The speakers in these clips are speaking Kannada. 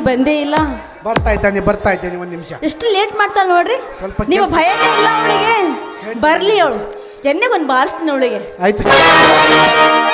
ನಾದ್ನಿ ಬಂದೇ ಇಲ್ಲ. ಬರ್ತಾ ಇದ್ದಾನೆ ಬರ್ತಾ ಇದ್ದೇನೆ ಒಂದು ನಿಮಿಷ. ಎಷ್ಟು ಲೇಟ್ ಮಾಡ್ತಾಳ ನೋಡ್ರಿ? ಸ್ವಲ್ಪ ನೀವು ಭಯ ಭಯನೇ ಇಲ್ಲ ಅವಳಿಗೆ. ಬರ್ಲಿ ಅವಳು. ಚೆನ್ನೆ ಒಂದು ಬಾರಿಸ್ತೀನಿ ಅವಳಿಗೆ. ಆಯ್ತು. ಅಣ್ಣ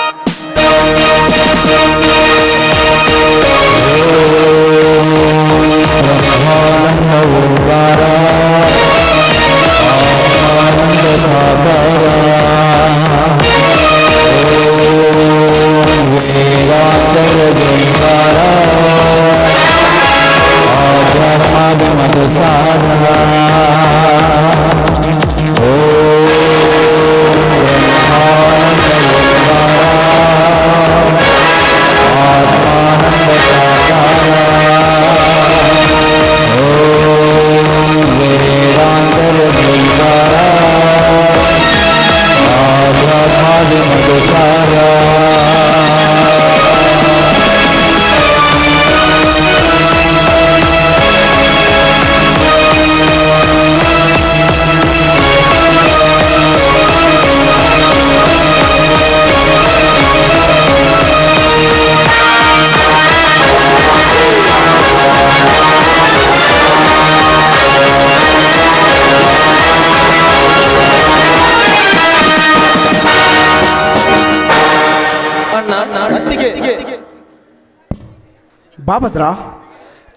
ಬಾಭದ್ರ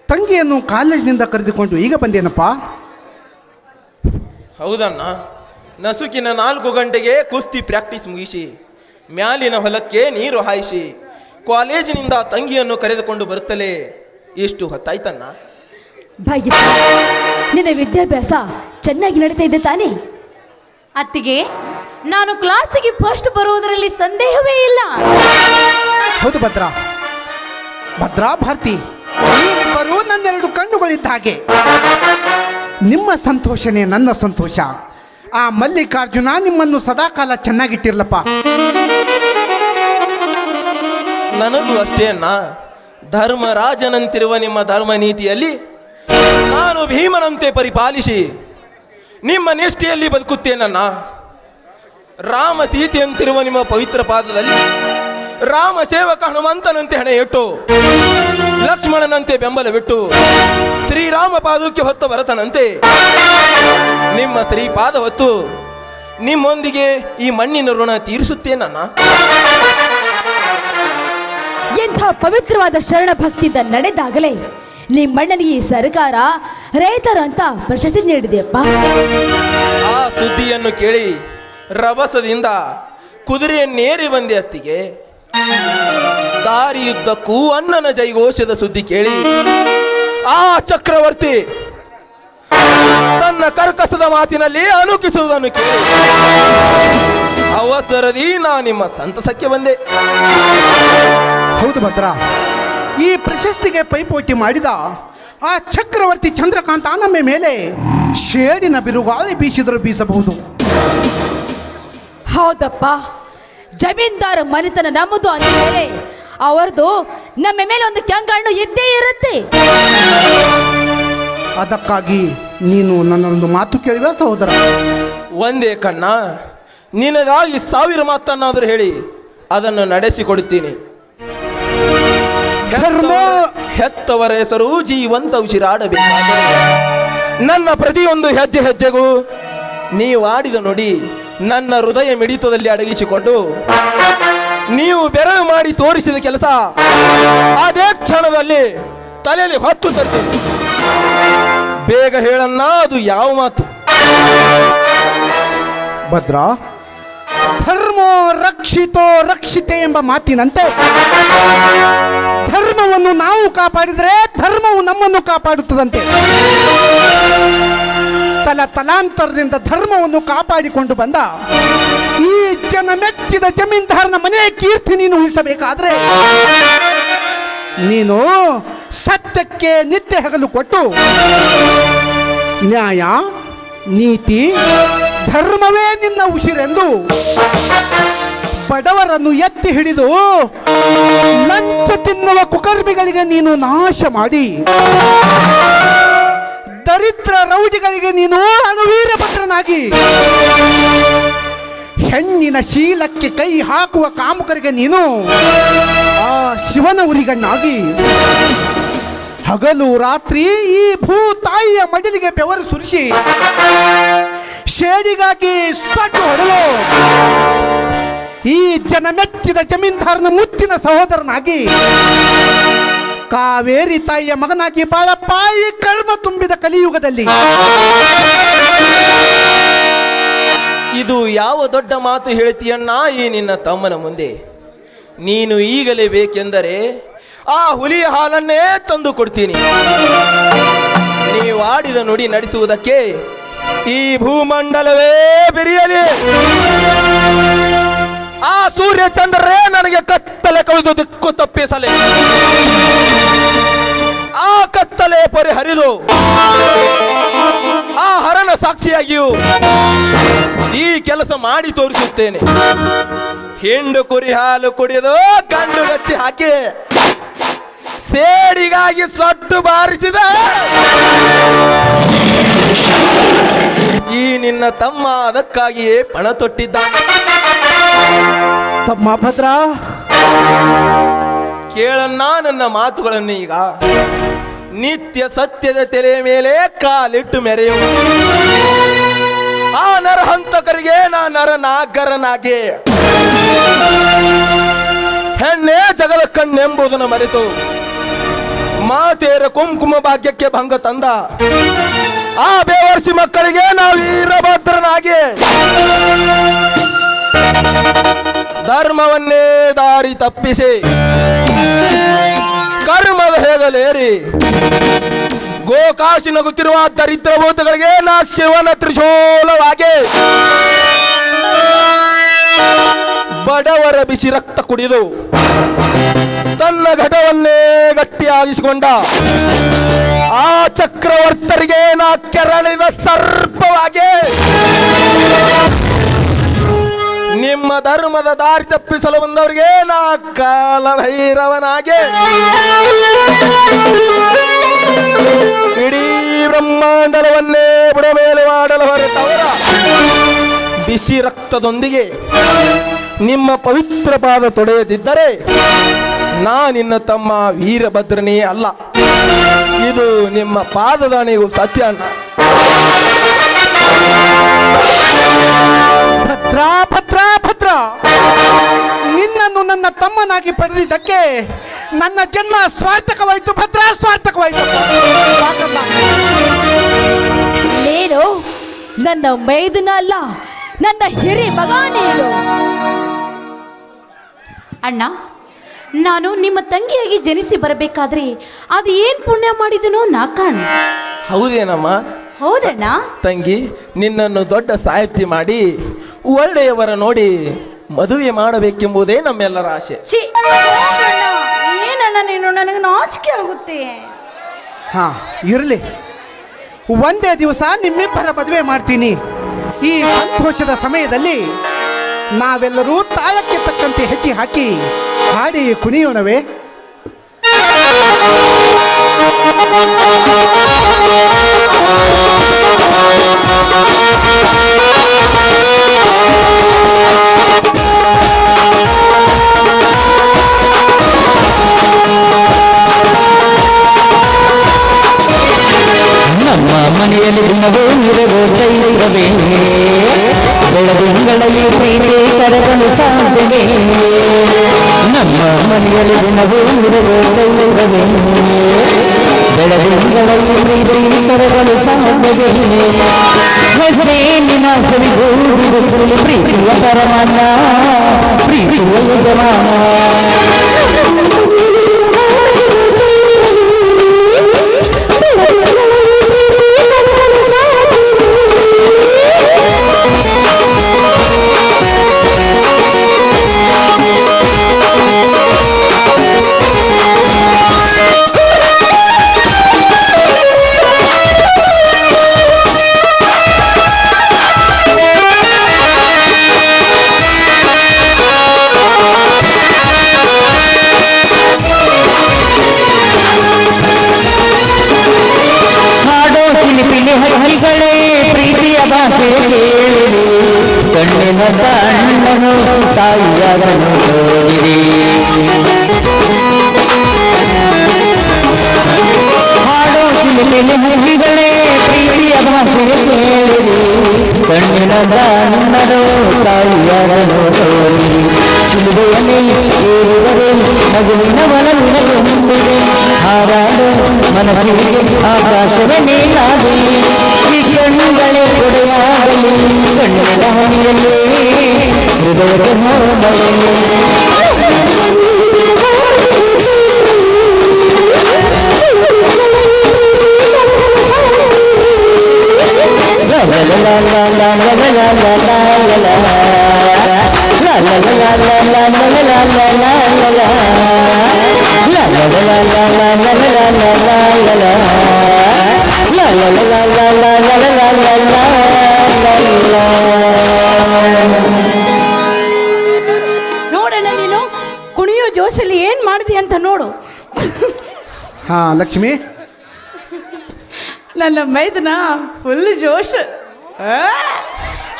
ತಂಗಿಯನ್ನು ಕಾಲೇಜಿನಿಂದ ಕರೆದುಕೊಂಡು ಈಗ ಬಂದೇನಪ್ಪ? ಹೌದಣ್ಣ. ನಸುಕಿನ ನಾಲ್ಕು ಗಂಟೆಗೆ ಕುಸ್ತಿ ಪ್ರಾಕ್ಟೀಸ್ ಮುಗಿಸಿ ಮ್ಯಾಲಿನ ಹೊಲಕ್ಕೆ ನೀರು ಹಾಯಿಸಿ ಕಾಲೇಜಿನಿಂದ ತಂಗಿಯನ್ನು ಕರೆದುಕೊಂಡು ಬರುತ್ತಲೇ ಎಷ್ಟು ಹೊತ್ತಾಯ್ತಣ್ಣ? ಭಾಗ್ಯ ನಿನ್ನ ವಿದ್ಯಾಭ್ಯಾಸ ಚೆನ್ನಾಗಿ ನಡೀತಾ ಇದೆ ತಾನೇ? ಅತ್ತಿಗೆ ನಾನು ಕ್ಲಾಸಿಗೆ ಫಸ್ಟ್ ಬರುವುದರಲ್ಲಿ ಸಂದೇಹವೇ ಇಲ್ಲ. ಹೌದು ಭದ್ರ ಭದ್ರಾ ಭಾರತಿ ನೀವಿಬ್ಬರು ನನ್ನೆರಡು ಕಣ್ಣುಗಳಿದ್ದ ಹಾಗೆ. ನಿಮ್ಮ ಸಂತೋಷನೇ ನನ್ನ ಸಂತೋಷ. ಆ ಮಲ್ಲಿಕಾರ್ಜುನ ನಿಮ್ಮನ್ನು ಸದಾಕಾಲ ಚೆನ್ನಾಗಿಟ್ಟಿರ್ಲಪ್ಪ. ನನಗೂ ಅಷ್ಟೇ ಅಣ್ಣ. ಧರ್ಮರಾಜನಂತಿರುವ ನಿಮ್ಮ ಧರ್ಮ ನೀತಿಯಲ್ಲಿ ನಾನು ಭೀಮನಂತೆ ಪರಿಪಾಲಿಸಿ ನಿಮ್ಮ ನಿಷ್ಠೆಯಲ್ಲಿ ಬದುಕುತ್ತೇನಣ್ಣ. ರಾಮ ಸೀತೆಯಂತಿರುವ ನಿಮ್ಮ ಪವಿತ್ರ ಪಾದದಲ್ಲಿ ರಾಮ ಸೇವಕ ಹನುಮಂತನಂತೆ ಹಣೆ ಇಟ್ಟು ಲಕ್ಷ್ಮಣನಂತೆ ಬೆಂಬಲವಿಟ್ಟು ಶ್ರೀರಾಮ ಪಾದಕ್ಕೆ ಹೊತ್ತು ಭರತನಂತೆ. ನಿಮ್ಮ ಶ್ರೀಪಾದ ಹೊತ್ತು ನಿಮ್ಮೊಂದಿಗೆ ಈ ಮಣ್ಣಿನ ಋಣ ತೀರಿಸುತ್ತೇನನ್ನ ಎಂಥ ಪವಿತ್ರವಾದ ಶರಣ ಭಕ್ತಿಯಿಂದ ನಡೆದಾಗಲೇ ನಿಮ್ಮಣ್ಣನಿಗೆ ಈ ಸರ್ಕಾರ ರೈತರು ಅಂತ ಪ್ರಶಸ್ತಿ ನೀಡಿದೆಯಪ್ಪ. ಆ ಸುದ್ದಿಯನ್ನು ಕೇಳಿ ರಭಸದಿಂದ ಕುದುರೆಯನ್ನೇರಿ ಬಂದೆ ಅತ್ತಿಗೆ. ದಾರಿಯುದ್ದಕ್ಕೂ ಅಣ್ಣನ ಜೈಘೋಷದ ಸುದ್ದಿ ಕೇಳಿ. ಆ ಚಕ್ರವರ್ತಿ ತನ್ನ ಕರ್ಕಸದ ಮಾತಿನಲ್ಲಿ ಅನುಕಿಸುವುದನ್ನು ಕೇಳಿ. ಅವಸರದಿ ನಾ ನಿಮ್ಮ ಸಂತಸಕ್ಕೆ ಬಂದೆ. ಹೌದು ಭದ್ರ ಈ ಪ್ರಶಸ್ತಿಗೆ ಪೈಪೋಟಿ ಮಾಡಿದ ಆ ಚಕ್ರವರ್ತಿ ಚಂದ್ರಕಾಂತ ನಮ್ಮ ಮೇಲೆ ಶೇಡಿನ ಬಿರುಗಾಳಿ ಬೀಸಿದರೂ ಬೀಸಬಹುದು. ಹೌದಪ್ಪ. ಜಮೀನ್ದಾರ ಮನೆತನ ನಮ್ಮದು ಅಂದ ಮೇಲೆ ಅವರದು ನಮ್ಮ ಮೇಲೆ ಒಂದು ಕೆಂಗಣ್ಣು ಇದ್ದೇ ಇರುತ್ತೆ. ಅದಕ್ಕಾಗಿ ನೀನು ನನ್ನೊಂದು ಮಾತು ಕೇಳಿವೆ ಸಹೋದರ. ಒಂದೇ ಕಣ್ಣ ನಿನಗಾಗಿ ಸಾವಿರ ಮಾತನ್ನಾದರೂ ಹೇಳಿ ಅದನ್ನು ನಡೆಸಿಕೊಡುತ್ತೀನಿ. ಧರ್ಮ! ಹೆತ್ತವರ ಹೆಸರು ಜೀವಂತ ಉಸಿರಾಡಬೇಕು ನನ್ನ ಪ್ರತಿಯೊಂದು ಹೆಜ್ಜೆ ಹೆಜ್ಜೆಗೂ ನೀವು ಆಡಿದ ನುಡಿ ನನ್ನ ಹೃದಯ ಮಿಡಿತದಲ್ಲಿ ಅಡಗಿಸಿಕೊಂಡು ನೀವು ಬೆರಳು ಮಾಡಿ ತೋರಿಸಿದ ಕೆಲಸ ಅದೇ ಕ್ಷಣದಲ್ಲಿ ತಲೆಯಲ್ಲಿ ಹೊತ್ತು ತರ್ತೀನಿ. ಬೇಗ ಹೇಳನ್ನ ಅದು ಯಾವ ಮಾತು? ಭದ್ರ, ಧರ್ಮೋ ರಕ್ಷಿತೋ ರಕ್ಷಿತೆ ಎಂಬ ಮಾತಿನಂತೆ ಧರ್ಮವನ್ನು ನಾವು ಕಾಪಾಡಿದರೆ ಧರ್ಮವು ನಮ್ಮನ್ನು ಕಾಪಾಡುತ್ತದಂತೆ. ತಲ ತಲಾಂತರದಿಂದ ಧರ್ಮವನ್ನು ಕಾಪಾಡಿಕೊಂಡು ಬಂದ. ಈ ಜನ ಮೆಚ್ಚಿದ ಜಮೀನ್ದಾರನ ಮನೆಯ ಕೀರ್ತಿ ನೀನು ಉಳಿಸಬೇಕಾದ್ರೆ ನೀನು ಸತ್ಯಕ್ಕೆ ನಿತ್ಯ ಹಗಲು ಕೊಟ್ಟು ನ್ಯಾಯ, ನೀತಿ, ಧರ್ಮವೇ ನಿನ್ನ ಉಸಿರೆಂದು ಬಡವರನ್ನು ಎತ್ತಿ ಹಿಡಿದು ಲಂಚ ತಿನ್ನುವ ಕುಕರ್ಮಿಗಳಿಗೆ ನೀನು ನಾಶ ಮಾಡಿ. ದರಿದ್ರ ರೌಡಿಗಳಿಗೆ ನೀನು ಅನುವೀರಭದ್ರನಾಗಿ ಹೆಣ್ಣಿನ ಶೀಲಕ್ಕೆ ಕೈ ಹಾಕುವ ಕಾಮುಕರಿಗೆ ನೀನು ಆ ಶಿವನ ಉರಿಗಣ್ಣಾಗಿ. ಹಗಲು ರಾತ್ರಿ ಈ ಭೂ ತಾಯಿಯ ಮಡಿಲಿಗೆ ಬೆವರು ಸುರಿಸಿ ಶೇಡಿಗಾಗಿ ಸೊಟ್ಟು ಹೊಡೆದು ಈ ಜನ ಮೆಚ್ಚಿದ ಜಮೀನ್ದಾರನ ಮುತ್ತಿನ ಸಹೋದರನಾಗಿ ಕಾವೇರಿ ತಾಯಿಯ ಮಗನಾಗಿ ಬಾಳಪ್ಪ ಈ ಕರ್ಮ ತುಂಬಿದ ಕಲಿಯುಗದಲ್ಲಿ. ಇದು ಯಾವ ದೊಡ್ಡ ಮಾತು ಹೇಳ್ತೀಯಣ್ಣ ಈ ನಿನ್ನ ತಮ್ಮನ ಮುಂದೆ? ನೀನು ಈಗಲೇ ಬೇಕೆಂದರೆ ಆ ಹುಲಿಯ ಹಾಲನ್ನೇ ತಂದು ಕೊಡ್ತೀನಿ. ನೀವು ಆಡಿದ ನುಡಿ ನಡೆಸುವುದಕ್ಕೆ ಈ ಭೂಮಂಡಲವೇ ಬಿರಿಯಲಿ. ಆ ಸೂರ್ಯ ಚಂದ್ರರೇ ನನಗೆ ಕತ್ತಲೆ ಕವಿದು ದಿಕ್ಕು ತಪ್ಪಿಸಲಿ. ಆ ಕತ್ತಲೆ ಪರಿಹರಿದು ಆ ಹರನ ಸಾಕ್ಷಿಯಾಗಿಯೂ ಈ ಕೆಲಸ ಮಾಡಿ ತೋರಿಸುತ್ತೇನೆ. ಹೆಂಡು ಕುರಿ ಹಾಲು ಕುಡಿದು ಗಂಡು ಗಚ್ಚಿ ಹಾಕಿ ಸೇಡಿಗಾಗಿ ಸೊಟ್ಟು ಬಾರಿಸಿದ. ಈ ನಿನ್ನ ತಮ್ಮ ಅದಕ್ಕಾಗಿಯೇ ಪಣ ತೊಟ್ಟಿದ್ದ ತಮ್ಮ ಭದ್ರ ಕೇಳನ್ನ ನನ್ನ ಮಾತುಗಳನ್ನು ಈಗ. ನಿತ್ಯ ಸತ್ಯದ ತೆರೆಯ ಮೇಲೆ ಕಾಲಿಟ್ಟು ಮೆರೆಯು. ಆ ನರಹಂತಕರಿಗೆ ನಾ ನರನಾಗರನಾಗೆ. ಹೆಣ್ಣೆ ಜಗದ ಕಣ್ಣೆಂಬುದನ್ನು ಮರೆತು. ಮಾತೇರ ಕುಂಕುಮ ಭಾಗ್ಯಕ್ಕೆ ಭಂಗ ತಂದ. ಆ ಬೇವರ್ಸಿ ಮಕ್ಕಳಿಗೆ ನಾವು ವೀರಭದ್ರನಾಗಿ ಧರ್ಮವನ್ನೇ ದಾರಿ ತಪ್ಪಿಸಿ. ಕರ್ಮದ ಹೇಗಲೇರಿ. ಗೋಕಾಶಿ ನಗುತ್ತಿರುವ ದರಿದ್ರ ಭೂತಗಳಿಗೆ ನಾ ಶಿವನ ತ್ರಿಶೂಲವಾಗಿ. ಬಡವರ ಬಿಸಿ ರಕ್ತ ಕುಡಿದು ತನ್ನ ಘಟವನ್ನೇ ಗಟ್ಟಿಯಾಗಿಸಿಕೊಂಡ ಆ ಚಕ್ರವರ್ತರಿಗೆ ನಾ ಕೆರಳಿದ ಸರ್ಪವಾಗಿ. ನಿಮ್ಮ ಧರ್ಮದ ದಾರಿ ತಪ್ಪಿಸಲು ಬಂದವರಿಗೆ ನಾ ಕಾಲಭೈರವನಾಗೆ. ಇಡೀ ಬ್ರಹ್ಮಾಂಡಲವನ್ನೇ ಬುಡ ಮೇಲೆ ಮಾಡಲು ಹೊರಟವರ. ಬಿಸಿ ರಕ್ತದೊಂದಿಗೆ ನಿಮ್ಮ ಪವಿತ್ರ ಪಾದ ತೊಡೆಯದಿದ್ದರೆ ನಾ ನಿನ್ನ ತಮ್ಮ ವೀರಭದ್ರನೇ ಅಲ್ಲ. ಇದು ನಿಮ್ಮ ಸತ್ಯ ಭದ್ರ ಭದ್ರ ಭದ್ರ ನಿನ್ನನ್ನು ನನ್ನ ತಮ್ಮನಾಗಿ ಪಡೆದಿದ್ದಕ್ಕೆ ನನ್ನ ಜನ್ಮ ಸ್ವಾರ್ಥಕವಾಯಿತು ಭದ್ರ ಸ್ವಾರ್ಥಕವಾಯಿತು. ನೀನು ನನ್ನ ಮೈದನ ಅಲ್ಲ ನನ್ನ ಹಿರಿ ಮಗ ನೀನು. ಅಣ್ಣ ನಾನು ನಿಮ್ಮ ತಂಗಿಯಾಗಿ ಜನಿಸಿ ಬರಬೇಕಾದ್ರೆ ಅದು ಏನ್ ಪುಣ್ಯ ಮಾಡಿದನೋ ನಾ ಕಾಣ. ಹೌದೇನಮ್ಮ? ಹೌದಣ್ಣ. ತಂಗಿ ನಿನ್ನನ್ನು ದೊಡ್ಡ ಸಾಹಿತ್ಯ ಮಾಡಿ ಒಳ್ಳೆಯವರ ನೋಡಿ ಮದುವೆ ಮಾಡಬೇಕೆಂಬುದೇ ನಮ್ಮೆಲ್ಲರ ಆಸೆ. ಛೀ. ಏನಣ್ಣ ನೀನು? ನನಗೆ ನಾಚಿಕೆ ಆಗುತ್ತೆ. ಹಾ ಇರಲಿ. ಒಂದೇ ದಿವಸ ನಿಮ್ಮಿಬ್ಬರ ಮದುವೆ ಮಾಡ್ತೀನಿ. ಈ ಸಂತೋಷದ ಸಮಯದಲ್ಲಿ ನಾವೆಲ್ಲರೂ ತಾಳಕ್ಕೆ ತಕ್ಕಂತೆ ಹೆಚ್ಚಿ ಹಾಕಿ ಹಾಡಿ ಕುಣಿಯೋಣವೇ. ನಮ್ಮ ಮನೆಯಲ್ಲಿ ದಿನವೂ ಇರವೋ ದೈವವೇ ಬೆಳದಿಂಗಳಲ್ಲಿ ಪ್ರೀತಿ ಕರಗಲು ಸಾಧ್ಯವೇ ಹೆಜ್ಜೆ ನಿನ್ನ ಸವಿಗೂಡಿದ ಸುಳ್ಳು ಪ್ರೀತಿಯ ಪರಮಾನ ಪ್ರೀತಿಯ ಯಜಮಾನ കണ്ണിലെ മുഹികളെ പ്രീതിയതാ സുരക്കേറി കണ്ണിനതാണോ തായിയാകണോ തോന്നി ചിലുവനിൽ ഏറുവരിൽ മകുവിന വളവിന ആകാശവനേ കാതി ഈ കണ്ണുകളെ കുടയാകലും. കണ്ണിലെ ഹരിയല്ലേ ഹൃദയ ಜೋಶಲ್ಲಿ ಏನ್ ಮಾಡಿದಿ ಅಂತ ನೋಡು. ಹಾ ಲಕ್ಷ್ಮಿ. ನನ್ನ ಮೈದನ ಫುಲ್ ಜೋಶ್. ಆ,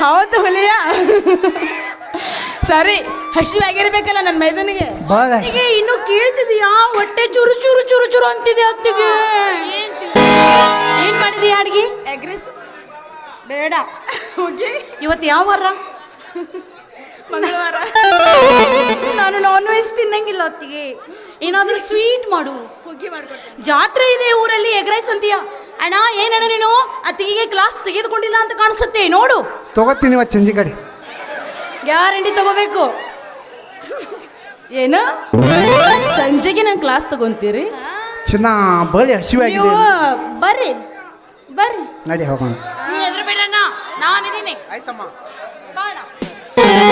ಹೌದು ಹುಲಿಯ. ಸರಿ ಹಸಿವಾಗಿರ್ಬೇಕಲ್ಲ ನನ್ನ ಮೈದನಿಗೆ. ಇನ್ನು ಕೇಳ್ತಿದ್ಯಾ? ಹೊಟ್ಟೆ ಚುರು ಚುರು ಚುರು ಚುರು ಅಂತಿದೆ ಅತ್ತಿಗೆ ಏನ್ ಮಾಡಿದ್ಯಾ ಅಡ್ಗಿ? ಎಗ್ರೆಸ್ ಬೇಡ. ಹೋಗಿ ಇವತ್ತು ಯಾವ ವಾರ? ಮಂಗಳವಾರ. ನಾನು ನಾನ್ ವೆಜ್ ತಿನ್ನಂಗಿಲ್ಲ ಅತ್ತಿಗೆ ಏನಾದ್ರೂ ಸ್ವೀಟ್ ಮಾಡು. ಹೋಗಿ ಮಾಡ್ಕೊಡ್ತೀನಿ. ಜಾತ್ರೆ ಇದೆ ಊರಲ್ಲಿ. ಅಣ್ಣ ಏನಣ್ಣ ನೀನು? ಅತ್ತಿಗೆಗೆ ಕ್ಲಾಸ್ ತೆಗೆದುಕೊಂಡಿಲ್ಲ ಅಂತ ಕಾಣಿಸುತ್ತೆ ನೋಡು. ತಗೋತೀನಿ ಇವತ್ತು ಸಂಜೆ ಕಡೆ. ಗ್ಯಾರಂಟಿ ತಗೋಬೇಕು? ಏನು? ಸಂಜೆಗೆ ನಾನು ಕ್ಲಾಸ್ ತಗೊಂತೀರಿ? ಚಿನ್ನ ಬಳಿ ನೀವು ಬರ್ರಿ ಬರ್ರಿ. ನಡಿ ಹೋಗೋಣ. ನೀ ಹೆದ್ರಬೇಡಣ್ಣ ನಾನು ನಾನಿದ್ದೀನಿ. ಆಯ್ತಮ್ಮ.